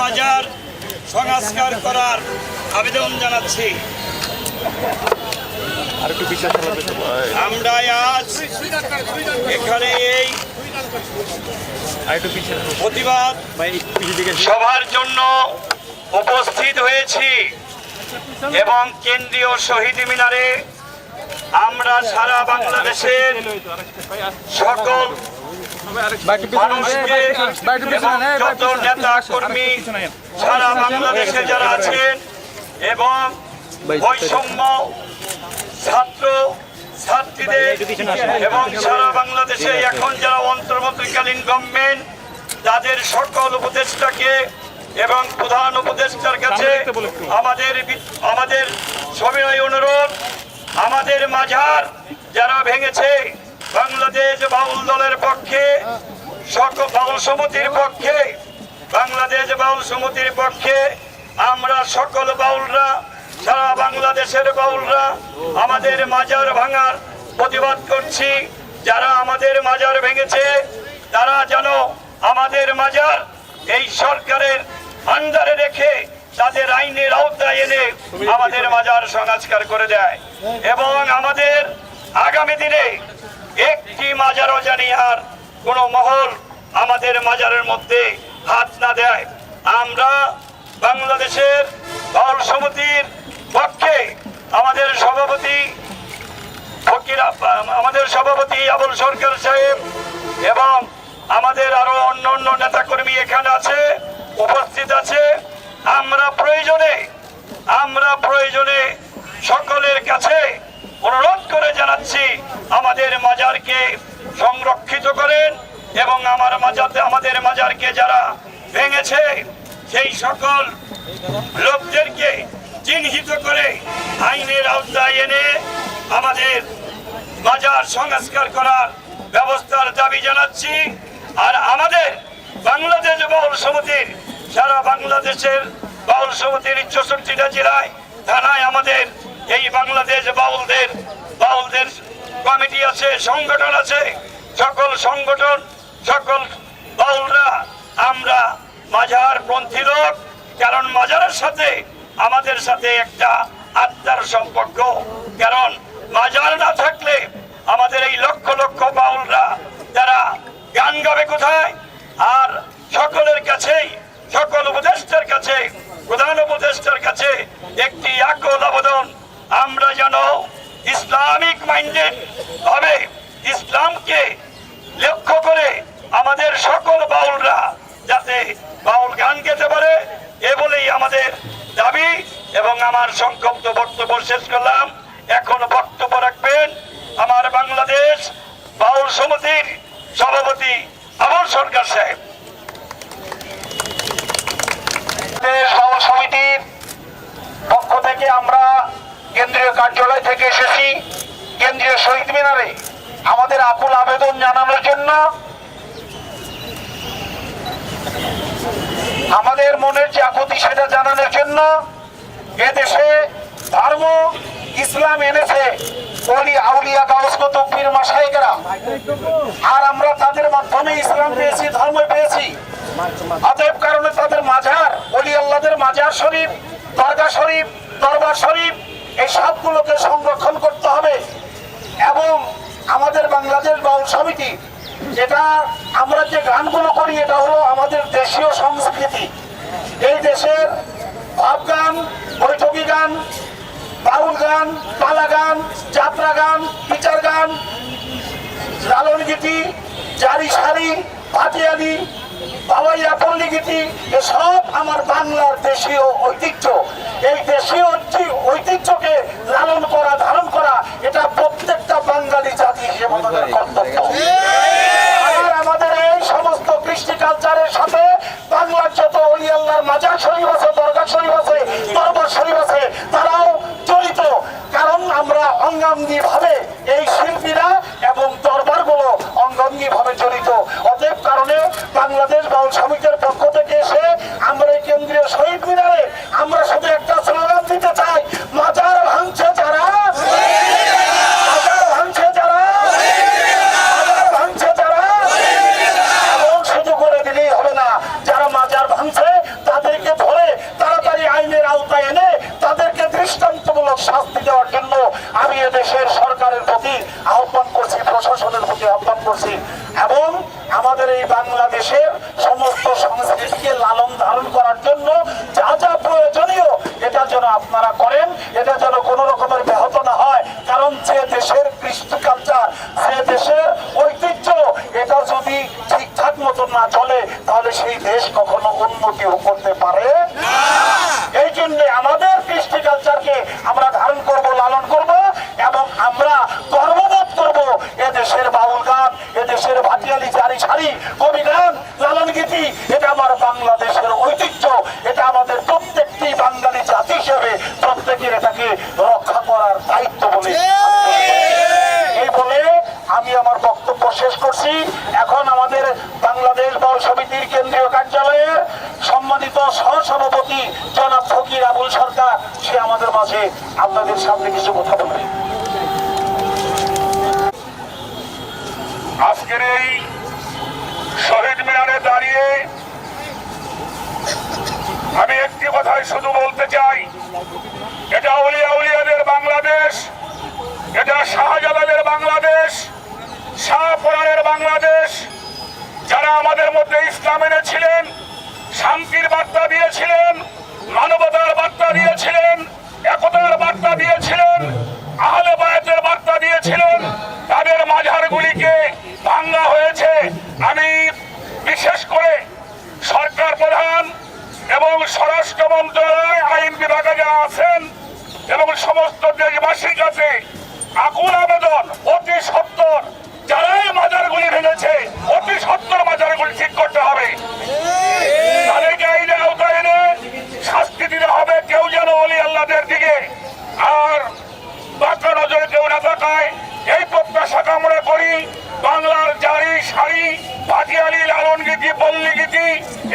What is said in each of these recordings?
মাজার সংস্কার করার আবেদন জানাচ্ছি। আমরা আজ এখানে এই প্রতিবাদ সভার জন্য উপস্থিত হয়েছি এবং কেন্দ্রীয় শহীদ মিনারে আমরা সারা বাংলাদেশের সকল মানুষকে যত নেতা কর্মী সারা বাংলাদেশে যারা আছেন এবং বৈষম্য ছাত্র ছাত্রীদের এবং সারা বাংলাদেশে এখন যারা অন্তর্বর্তীকালীন গভর্নমেন্ট তাদের সকল উপদেষ্টাকে এবং প্রধান উপদেষ্টার কাছে আমাদের আমাদের সবিনয় অনুরোধ। আমাদের মাঝার যারা ভেঙেছে বাংলাদেশ বাউল দলের পক্ষে সকল বাউল সমিতির পক্ষে, বাংলাদেশ বাউল সমিতির পক্ষে আমরা সকল বাউলরা, সারা বাংলাদেশের বাউলরা আমাদের মাজার ভাঙার প্রতিবাদ করছি। যারা আমাদের মাজার ভেঙেছে, তারা যেন আমাদের মাজার এই সরকারের আন্ডারে রেখে তাদের আইনের আওতায় এনে আমাদের মাজার সংস্কার করে দেয়। এবং আমাদের আগামী দিনে একটি মাজারও জানি আর কোনো মহল আমাদের মাজারের মধ্যে হাত না দেয়। আমরা বাংলাদেশের দল সমিতির পক্ষে আমাদের সভাপতি ফকির আমাদের সভাপতি আবুল সরকার সাহেব এবং আমাদের আরও অন্য অন্য নেতাকর্মী এখানে আছে, উপস্থিত আছে। আমরা প্রয়োজনে আমরা প্রয়োজনে সকলের কাছে অনুরোধ করে জানাচ্ছি, আমাদের মাজারকে সংরক্ষিত করেন এবং আমার মাজাতে আমাদের মাজারকে যারা ভেঙেছে, সেই সকল লোকদেরকে চিহ্নিত করে আইনের আওতায় এনে আমাদের বাজার সংস্কার করার ব্যবস্থার দাবি জানাচ্ছি। আর আমাদের বাংলাদেশ বাউল সমিতির সারা বাংলাদেশের বাউল সমিতির চৌষট্টিটা জেলায় থানায় আমাদের এই বাংলাদেশ বাউলদের বাউলদের কমিটি আছে, সংগঠন আছে। সকল সংগঠন, সকল বাউলরা, আমরা মাজার পন্থী লোক, কারণ মাজারের সাথে আমাদের সাথে একটা আত্মার সম্পর্ক। কারণ মাজার না থাকলে আমাদের এই লক্ষ লক্ষ বাউলরা যারা গান গাবে কোথায়? আর সকলের কাছেই সকল উপদেষ্টার কাছে, প্রধান উপদেষ্টার কাছে একটি আকল আবেদন। আমরা যেন ইসলামিক মাইন্ডেড ভাবে ইসলামকে লক্ষ্য করে আমাদের সকল বাউলরা যাতে বাউল গান গেতে পারে, এ বলেই আমাদের দাবি এবং আমার সংক্ষিপ্ত বক্তব্য শেষ করলাম। এখন বক্তব্য রাখবেন আমার বাংলাদেশ বাউল সমিতির সভাপতি আবুল সরকার সাহেব। বাউল সমিতির পক্ষ থেকে আমরা কেন্দ্রীয় কার্যালয় থেকে এসেছি। কেন্দ্রীয় শহীদ মিনারে আমাদের আকুল আবেদন জানানোর জন্য আমাদের মনের যে আকুতি সেটা জানানোর জন্য এদেশে ধর্ম, ইসলাম এনেছে। অলি আউলিয়া আর আমরা তাদের মাধ্যমে ইসলাম পেয়েছি, ধর্ম পেয়েছি। অতএব কারণে তাদের মাজার অলি আল্লাহদের মাজার শরীফ, দরগা শরীফ, দরবার শরীফ, এই সবগুলোকে সংরক্ষণ করতে হবে। এবং আমাদের বাংলাদেশ বাউল সমিতি, যেটা আমরা যে গানগুলো করি, এটা হলো আমাদের দেশীয় সংস্কৃতি। এই দেশের ভাব গান, বৈঠকি গান, বাউল গান পালা গান, যাত্রা গান, বিচার গান, লালন গীতি, জারি সারি ভাটিয়ালি বাবাইয়া এসব আমার বাংলার দেশীয় ঐতিহ্য। এই দেশীয় ঐতিহ্যকে লালন করা ধারণ করা এটা প্রত্যেকটা বাঙালি জাতি হিসেবে আমাদের কর্তব্য। আর আমাদের এই সমস্ত কৃষ্টি কালচারের সাথে বাংলার যত অলি আল্লাহর মাজার শরীফ আছে দরগা শরীফ আছে দরবার শরীফ আছে তারাও জড়িত। কারণ আমরা অঙ্গাঙ্গি ভাবে এই শিল্পীরা দেশের সরকারের প্রতি আহ্বান করছি, প্রশাসনের প্রতি আহ্বান করছি এবং আমাদের এই বাংলাদেশের সমস্ত সংস্কৃতিকে লালন ধারণ করার জন্য যা যা প্রয়োজনীয়, এটা যেন আপনারা করেন, এটা যেন কোনো রকমের ব্যাহত না হয়। কারণ যে দেশের কৃষ্টি কালচার যে দেশের ঐতিহ্য, এটা যদি ঠিকঠাক মতো না চলে, তাহলে সেই দেশ কখনো উন্নতিও করতে পারে শেষ করছি। এখন আমাদের বাংলাদেশ দল সমিতির কেন্দ্রীয় কার্যালয়ে সম্মানিত সহসভাপতি জনাব ফকির আবুল সরকার, সে আমাদের মাঝে আপনাদের সামনে কিছু কথা বলবে। আজকের এই শহীদ মিনারে দাঁড়িয়ে আমি একটি কথাই শুধু বলতে চাই। এটা উলিয়া উলিয়াদের বাংলাদেশ এটা শাহজালালের বাংলাদেশ শাহপুরানের বাংলাদেশ যারা আমাদের মধ্যে ইসলাম এনেছিলেন, শান্তির বার্তা দিয়েছিলেন, মানবতার বার্তা দিয়েছিলেন, একতার বার্তা দিয়েছিলেন, আহলে বার্তা দিয়েছিলেন। তাদের মাঝারগুলিকে ভাঙ্গা হয়েছে। আমি বিশেষ করে সরকার প্রধান এবং স্বরাষ্ট্র মন্ত্রণালয় আইন বিভাগে যারা আছেন এবং সমস্ত দেশবাসীর কাছে আকুল আবেদন অতি সত্তর মাজারগুলি ভেঙেছে অতি সত্তর মাজারগুলি ঠিক করতে হবে। তাদেরকে আইনে আওতায় এনে শাস্তি দিতে হবে? কেউ যেন অলি আল্লাহদের দিকে আর বাঁকা নজরে কেউ না তাকায়। এই প্রত্যাশা কামনা করি বাংলার জারি শাড়ি ভাটিয়ালি লালন গীতি পল্লী গীতি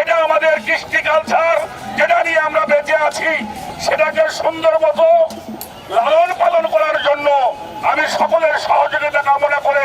এটা আমাদের কৃষ্টি কালচার যেটা নিয়ে আমরা বেঁচে আছি, সেটাকে সুন্দর মতো লালন পালন করার জন্য আমি সকলের সহযোগিতা কামনা করে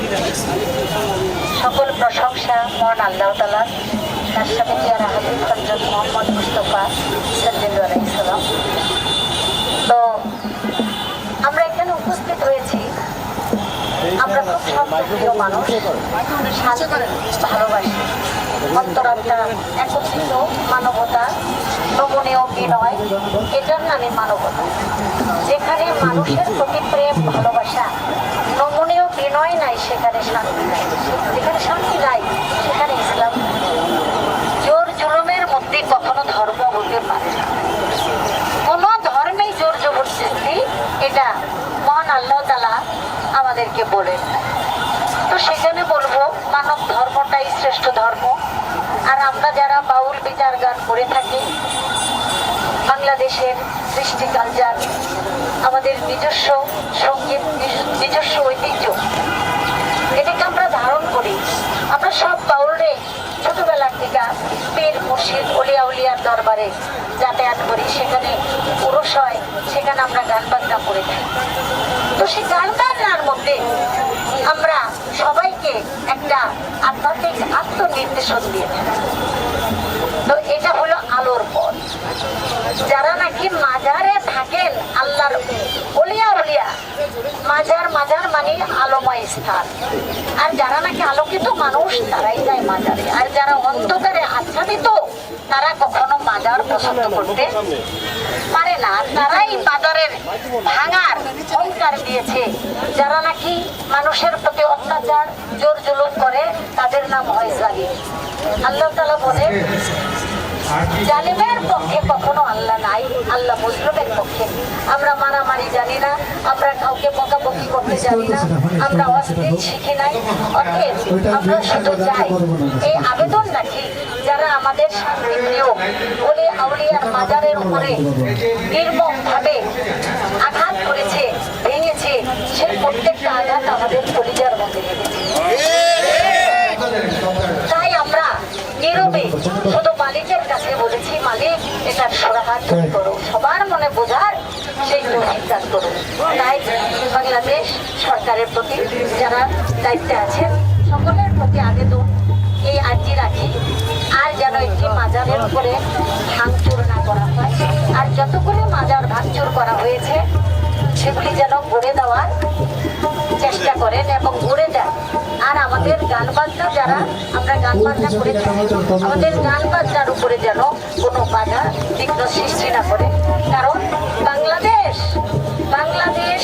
সকল প্রশংসা, মহান আল্লাহ তালা তার সাথে পেয়ারা হাবিব হজরত মোহাম্মদ মুস্তফা সাল্লাল্লাহু আলাইহি সাল্লাম। তো আমরা এখানে উপস্থিত হয়েছি। আমরা খুব শান্তপ্রিয় মানুষ ভালোবাসি, অন্তরাত্মা, একত্রিত মানবতা, নমনীয় বিনয়, এটার নামে মানবতা। যেখানে মানুষের প্রতি প্রেম, ভালোবাসা বিনয় নাই সেখানে শান্তি নাই। যেখানে শান্তি নাই, সেখানে ইসলাম জোর জুলুমের মধ্যে কখনো ধর্ম হতে পারে না। কোনো ধর্মেই জোর জবরদস্তি এটা মহান আল্লাহ তালা আমাদেরকে বলেন। তো সেখানে বলব, মানব ধর্মটাই শ্রেষ্ঠ ধর্ম। আর আমরা যারা বাউল বিচার গান করে থাকি, বাংলাদেশের সৃষ্টি কালচার, আমাদের নিজস্ব সংগীত, নিজ- নিজস্ব ঐতিহ্য এটাকে আমরা ধারণ করি আমরা সব বাউলরে ছোটবেলার থেকে পীর মুর্শিদ অলিয়া উলিয়ার দরবারে যাতায়াত করি, সেখানে পুরুষ হয়, সেখানে আমরা গান বাজনা করে থাকি। তো সেই গান বাজনার মধ্যে আমরা সবাইকে একটা আধ্যাত্মিক আত্মনির্দেশন দিয়ে থাকি। তো এটা হলো আলোর পথ। যারা নাকি মাজারে থাকেন, আল্লাহর অলিয়া উলিয়া, মাজার মাজার মানে আলোময় স্থান। আর যারা নাকি আলোকিত মানুষ, তারাই যায় মাজারে। আর যারা অন্ধকারে মাজার পছন্দ করতে পারে না। তারাই বাজারের ভাঙার অঙ্কার দিয়েছে। যারা নাকি মানুষের প্রতি অত্যাচার জোর জুলুম করে, তাদের নাম হয় লাগে আল্লাহ তালা বলেন জালিমের পক্ষে কখনো আল্লাহ নাই আল্লাহ মুসলিমের পক্ষে। আমরা মারামারি জানি না আমরা কাউকে বকাবকি করতে জানি না আমরা অস্থির শিখি নাই। অতএব আমরা শুধু চাই এই আবেদন রাখি যারা আমাদের শান্তি প্রিয় বলে আউলিয়ার মাজারের উপরে নির্মম ভাবে আঘাত করেছে ভেঙেছে সেই প্রত্যেকটা আঘাত আমাদের পরিবার মধ্যে লেগেছে তাই আমরা নীরবে শুধু মালিকের কাছে বলেছি মালিক এটার তুমি সবার মনে বোঝার সেই তাই বাংলাদেশ সরকারের প্রতি যারা দায়িত্বে আছেন, সকলের প্রতি আবেদন এই আর্জি রাখি। আর যেন একটি মাজারের উপরে ভাঙচুর না করা হয়, আর যতগুলি মাজার ভাঙচুর করা হয়েছে, সেগুলি যেন গড়ে দেওয়ার চেষ্টা করেন এবং ঘুরে দেন আর আমাদের গান বাজনা যারা, আমরা গান বাজনা করে থাকি, আমাদের গান বাজনার উপরে যেন কোনো বাধা বিঘ্ন সৃষ্টি না করে। কারণ বাংলাদেশ বাংলাদেশ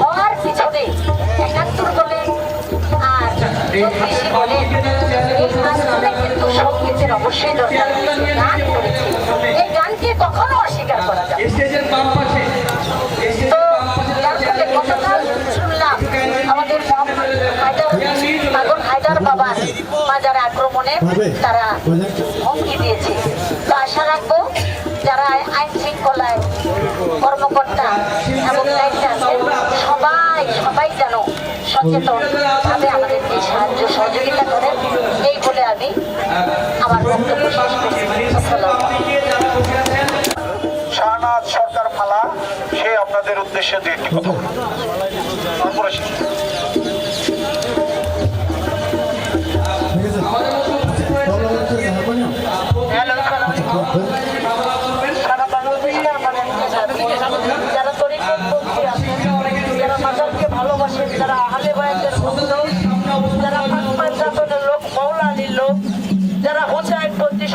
হওয়ার পিছনে একাত্তর বলে আর চব্বিশ বলে কিন্তু সঙ্গীতের অবশ্যই দরকার। গান করেছি এই গানকে কখনো অস্বীকার করা যাবে হায়দার বাবার মাজার আক্রমণে তারা হুমকি দিয়েছে। তো আশা রাখব যারা আইন শৃঙ্খলায় কর্মকর্তা এবং দায়িত্বে আছেন সবাই সবাই যেন সচেতন ভাবে আমাদেরকে সাহায্য সহযোগিতা করেন। এই বলে আমি আমার বক্তব্য শেষ করছি। শাহনাজ সরকার ফালা সে আপনাদের উদ্দেশ্যে দু একটি কথা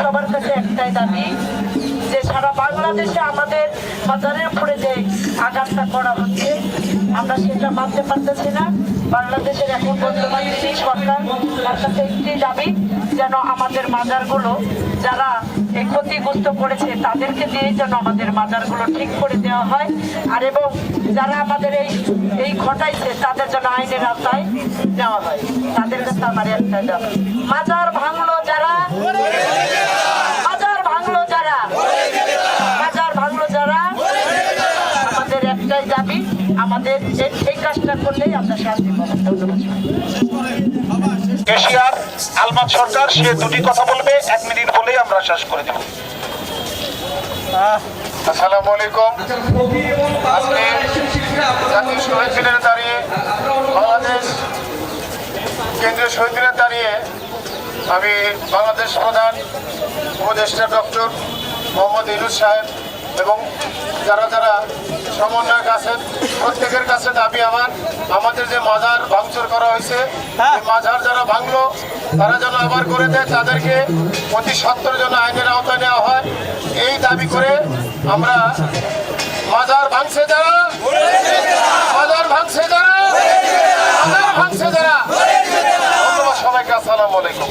সবার কাছে একটাই দাবি যে সারা বাংলাদেশে আমাদের বাজারের উপরে যে আঘাতটা করা হচ্ছে, আমরা সেটা মানতে পারতেছি না। বাংলাদেশের এখন বর্তমান সরকার তার কাছে একটি দাবি, যেন আমাদের মাজারগুলো যারা ক্ষতিগ্রস্ত করেছে, তাদেরকে দিয়ে যেন আমাদের মাজারগুলো ঠিক করে দেওয়া হয়। আর এবং যারা আমাদের এই এই ঘটাইছে, তাদের যেন আইনের আওতায় নেওয়া হয়। তাদের কাছে আমার একটা মাজার ভাঙলো যারা? মাজার ভাঙলো যারা? মাজার যারা? আমাদের একটাই আমাদের এই- কাজটা করলেই আমরা শান্তি পাবো। এশিয়ার আলমাদ সরকার, সে দুটি কথা বলবে, এক মিনিট বলেই আমরা শেষ করে দেব। আসসালামু আলাইকুম। আজকে জাতীয় শহীদ দিনের দাঁড়িয়ে বাংলাদেশ, কেন্দ্রীয় শহীদ দিনের দাঁড়িয়ে আমি বাংলাদেশ প্রধান উপদেষ্টা ডক্টর মোহাম্মদ ইনুস সাহেব এবং যারা যারা সমন্বয়ক আছেন প্রত্যেকের কাছে দাবি আমার আমাদের যে মাজার ভাঙচুর করা হয়েছে এই মাজার যারা ভাঙলো তারা যেন আবার করে দেয় তাদেরকে অতি সত্তর জন আইনের আওতায় নেওয়া হয়। এই দাবি করে আমরা মাজার ভাঙছে যারা মাজার ভাঙছে যারা মাজার ভাঙছে যারা। সবাইকে আসসালামু আলাইকুম।